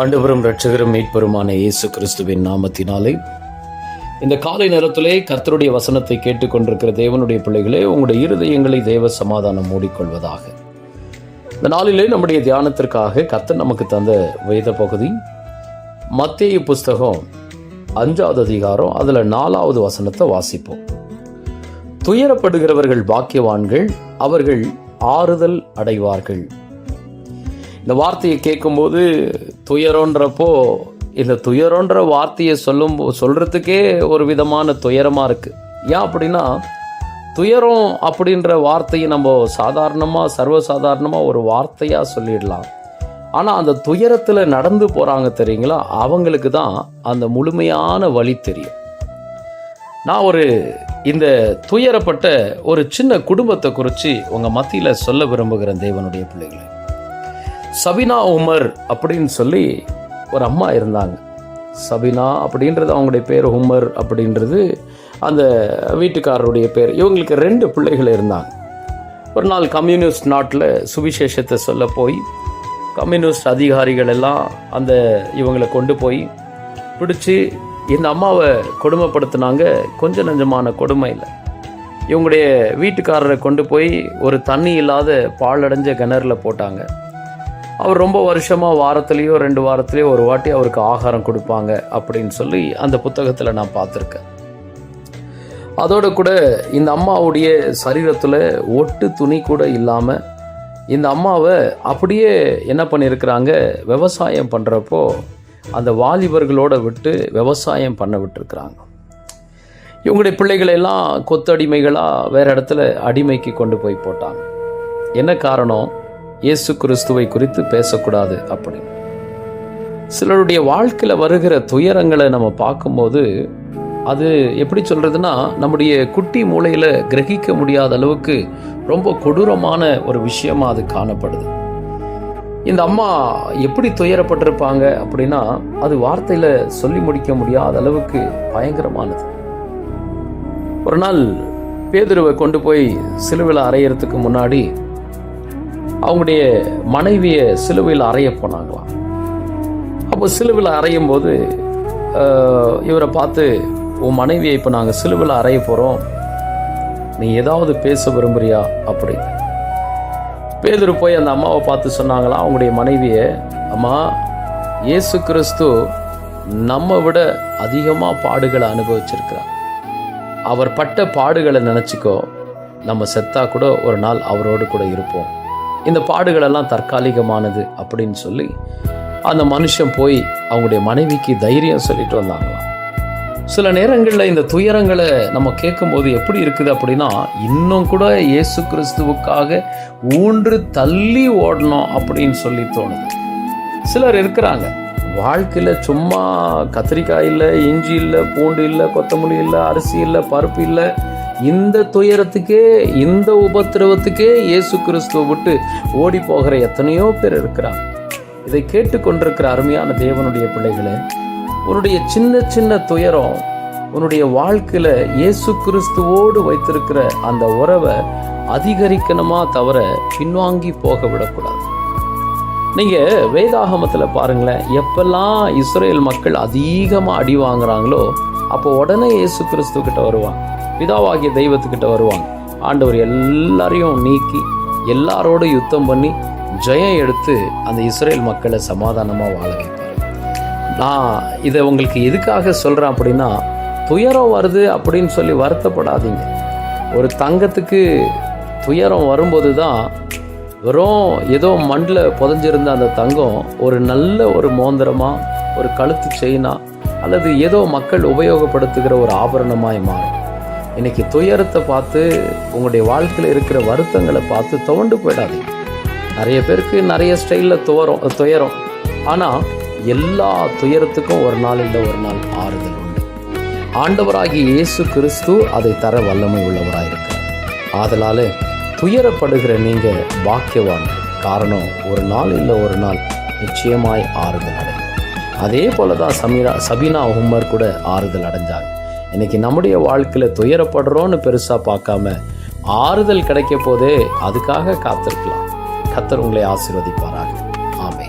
ஆண்டவரும் இரட்சகரும் மீட்பெருமான இயேசு கிறிஸ்துவின் நாமத்தினாலே இந்த காலை நேரத்திலே கர்த்தருடைய வசனத்தை கேட்டுக்கொண்டிருக்கிற தேவனுடைய பிள்ளைகளே உங்களுடைய இருதயங்களை தேவ சமாதானம் மூடிக்கொள்வதாக. இந்த நாளிலே நம்முடைய தியானத்திற்காக கர்த்தர் நமக்கு தந்த வேத பகுதி மத்திய புஸ்தகம் அஞ்சாவது அதிகாரம் அதில் நாலாவது வசனத்தை வாசிப்போம். துயரப்படுகிறவர்கள் பாக்கியவான்கள் அவர்கள் ஆறுதல் அடைவார்கள். இந்த வார்த்தையை கேட்கும்போது துயரன்றப்போ இந்த துயரோன்ற வார்த்தையை சொல்லும் சொல்கிறதுக்கே ஒரு விதமான துயரமாக இருக்குது ஏன் அப்படின்னா துயரம் அப்படின்ற வார்த்தையை நம்ம சாதாரணமாக சர்வசாதாரணமாக ஒரு வார்த்தையாக சொல்லிடலாம். ஆனால் அந்த துயரத்தில் நடந்து போகிறாங்க தெரியுங்களா? அவங்களுக்கு தான் அந்த முழுமையான வழி தெரியும். நான் ஒரு இந்த துயரப்பட்ட ஒரு சின்ன குடும்பத்தை குறித்து உங்கள் மத்தியில் சொல்ல விரும்புகிறேன் தேவனுடைய பிள்ளைகளை. சபினா உமர் அப்படின்னு சொல்லி ஒரு அம்மா இருந்தாங்க. சபினா அப்படின்றது அவங்களுடைய பேர் உமர் அப்படின்றது அந்த வீட்டுக்காரருடைய பேர். இவங்களுக்கு ரெண்டு பிள்ளைகள் இருந்தாங்க. ஒரு நாள் கம்யூனிஸ்ட் நாட்டில் சுவிசேஷத்தை சொல்ல போய் கம்யூனிஸ்ட் அதிகாரிகள் எல்லாம் அந்த இவங்களை கொண்டு போய் பிடிச்சி இந்த அம்மாவை கொடுமைப்படுத்தினாங்க. கொஞ்சம் நஞ்சமான கொடுமை இல்லை. இவங்களுடைய வீட்டுக்காரரை கொண்டு போய் ஒரு தண்ணி இல்லாத பாலடைஞ்ச கிணறுல போட்டாங்க. அவர் ரொம்ப வருஷமாக வாரத்துலேயோ ரெண்டு வாரத்துலேயோ ஒரு வாட்டி அவருக்கு ஆகாரம் கொடுப்பாங்க அப்படின்னு சொல்லி அந்த புத்தகத்தில் நான் பார்த்துருக்கேன். அதோடு கூட இந்த அம்மாவுடைய சரீரத்தில் ஒட்டு துணி கூட இல்லாமல் இந்த அம்மாவை அப்படியே என்ன பண்ணியிருக்கிறாங்க? விவசாயம் பண்ணுறப்போ அந்த வாலிபர்களோட விட்டு விவசாயம் பண்ண விட்டுருக்குறாங்க. இவங்களுடைய பிள்ளைகளெல்லாம் கொத்தடிமைகளாக வேறு இடத்துல அடிமைக்கு கொண்டு போய் போட்டாங்க. என்ன காரணம்? இயேசு கிறிஸ்துவை குறித்து பேசக்கூடாது அப்படின்னு சிலருடைய வாழ்க்கையில் வருகிற துயரங்களை நம்ம பார்க்கும்போது அது எப்படி சொல்கிறதுனா நம்முடைய குட்டி மூளையில் கிரகிக்க முடியாத அளவுக்கு ரொம்ப கொடூரமான ஒரு விஷயமா அது காணப்படுது. இந்த அம்மா எப்படி துயரப்பட்டிருப்பாங்க அப்படின்னா அது வார்த்தையில் சொல்லி முடிக்க முடியாத அளவுக்கு பயங்கரமானது. ஒரு நாள் பேதுருவை கொண்டு போய் சிலுவில் அறையிறதுக்கு முன்னாடி அவங்களுடைய மனைவியை சிலுவையில் அறைய போனாங்களாம். அப்போ சிலுவில் அறையும் போது இவரை பார்த்து உன் மனைவியை இப்போ நாங்கள் சிலுவில் அறைய போகிறோம் நீ ஏதாவது பேச விரும்புறியா? அப்படி. பேதுரு போய் அந்த அம்மாவை பார்த்து சொன்னாங்களாம். அவங்களுடைய மனைவியை அம்மா இயேசு கிறிஸ்து நம்ம விட அதிகமாக பாடுகளை அனுபவிச்சிருக்கிறார். அவர் பட்ட பாடுகளை நினச்சிக்கோ. நம்ம செத்தா கூட ஒரு நாள் அவரோடு கூட இருப்போம். இந்த பாடுகளெல்லாம் தற்காலிகமானது அப்படின்னு சொல்லி அந்த மனுஷன் போய் அவங்களுடைய மனைவிக்கு தைரியம் சொல்லிட்டு வந்தாங்களாம். சில நேரங்களில் இந்த துயரங்களை நம்ம கேட்கும்போது எப்படி இருக்குது அப்படின்னா இன்னும் கூட இயேசு கிறிஸ்துவுக்காக ஊன்று தள்ளி ஓடணும் அப்படின்னு சொல்லி தோணுது. சிலர் இருக்கிறாங்க. வாழ்க்கையில் சும்மா கத்திரிக்காய் இல்லை இஞ்சி இல்லை பூண்டு இல்லை கொத்தமல்லி இல்லை அரிசி இல்லை பருப்பு இல்லை இந்த துயரத்துக்கே இந்த உபத்திரவத்துக்கே இயேசு கிறிஸ்துவை விட்டு ஓடி போகிற எத்தனையோ பேர் இருக்கிறார். இதை கேட்டுக்கொண்டிருக்கிற அருமையான தேவனுடைய பிள்ளைகளே உன்னுடைய சின்ன சின்ன துயரம் உன்னுடைய வாழ்க்கையில் இயேசு கிறிஸ்துவோடு வைத்திருக்கிற அந்த உறவை அதிகரிக்கணுமா தவிர பின்வாங்கி போக விடக்கூடாது. நீங்கள் வேதாகமத்தில் பாருங்களேன் எப்பெல்லாம் இஸ்ரேல் மக்கள் அதிகமாக அடி வாங்குறாங்களோ அப்போ உடனே இயேசு கிறிஸ்து கிட்ட வருவாங்க. பிதாவாகிய தெய்வத்துக்கிட்ட வருவாங்க. ஆண்டவர் எல்லாரையும் நீக்கி எல்லாரோட யுத்தம் பண்ணி ஜெயம் எடுத்து அந்த இஸ்ரேல் மக்களை சமாதானமாக வாழ வைப்பார். நான் இதை உங்களுக்கு எதுக்காக சொல்கிறேன் அப்படின்னா துயரம் வருது அப்படின்னு சொல்லி வருத்தப்படாதீங்க. ஒரு தங்கத்துக்கு துயரம் வரும்போது தான் வெறும் ஏதோ மண்ணில் புதஞ்சிருந்த அந்த தங்கம் ஒரு நல்ல ஒரு மோந்திரமாக ஒரு கழுத்து செயினா அல்லது ஏதோ மக்கள் உபயோகப்படுத்துகிற ஒரு ஆபரணமாய் மாறும். இன்னைக்கு துயரத்தை பார்த்து உங்களுடைய வாழ்க்கையில் இருக்கிற வருத்தங்களை பார்த்து துவண்டு போயிடாதீங்க. நிறைய பேருக்கு நிறைய ஸ்டைலில் துவரம் துயரம். ஆனால் எல்லா துயரத்துக்கும் ஒரு நாள் இல்லை ஒரு நாள் ஆறுதல் உண்டு. ஆண்டவராகிய இயேசு கிறிஸ்து அதை தர வல்லமை உள்ளவராக இருக்கிறார் ஆதலால் துயரப்படுகிற நீங்கள் பாக்கியவான். காரணம் ஒரு நாள் இல்லை ஒரு நாள் நிச்சயமாய் ஆறுதல் அடையும். அதே போல தான் சமீரா சபீனா உமர் கூட ஆறுதல் அடைஞ்சாங்க இன்னைக்கு நம்முடைய வாழ்க்கையில் துயரப்படுறோன்னு பெருசாக பார்க்காம ஆறுதல் கிடைக்க போதே அதுக்காக காத்திருக்கலாம். கத்தர் உங்களை ஆசீர்வதிப்பாராக. ஆமே